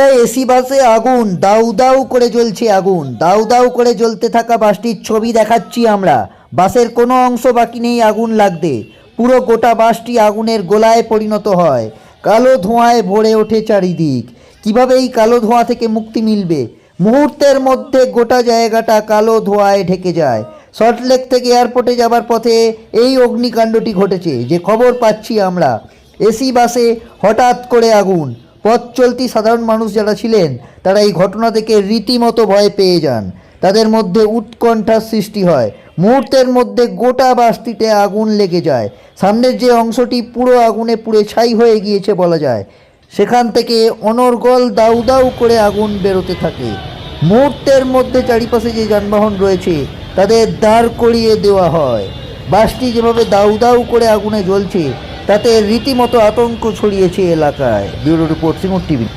হলদিয়ায় AC বাসে আগুন, দাউ দাউ করে জ্বলছে আগুন, দাউ দাউ করে জ্বলতে থাকা বাসটির ছবি দেখাচ্ছি আমরা। বাসের কোনো অংশ বাকি নেই আগুন লাগতে। পুরো গোটা বাসটি আগুনের গোলায় পরিণত হয়। কালো ধোঁয়ায় ভরে ওঠে চারিদিক। কীভাবে এই কালো ধোঁয়া থেকে মুক্তি মিলবে? মুহূর্তের মধ্যে গোটা জায়গাটা কালো ধোঁয়ায় ঢেকে যায়। সল্টলেক থেকে এয়ারপোর্টে যাবার পথে এই অগ্নিকাণ্ডটি ঘটেছে, যে খবর পাচ্ছি আমরা। এসি বাসে হঠাৎ করে আগুন। পথ চলতি সাধারণ মানুষ যারা ছিলেন, তারা এই ঘটনা থেকে রীতিমতো ভয় পেয়ে যান। তাদের মধ্যে উৎকণ্ঠার সৃষ্টি হয়। মুহূর্তের মধ্যে গোটা বাসটিতে আগুন লেগে যায়। সামনের যে অংশটি পুরো আগুনে পুড়ে ছাই হয়ে গিয়েছে বলা যায়, সেখান থেকে অনর্গল দাউ দাউ করে আগুন বেরোতে থাকে। মুহূর্তের মধ্যে চারিপাশে যে যানবাহন রয়েছে, তাদের দাঁড় করিয়ে দেওয়া হয়। বাসটি যেভাবে দাউ দাউ করে আগুনে জ্বলছে তাতে রীতিমতো আতঙ্ক ছড়িয়েছে এলাকায় ব্যুরো রিপোর্ট সিমুর টিভি।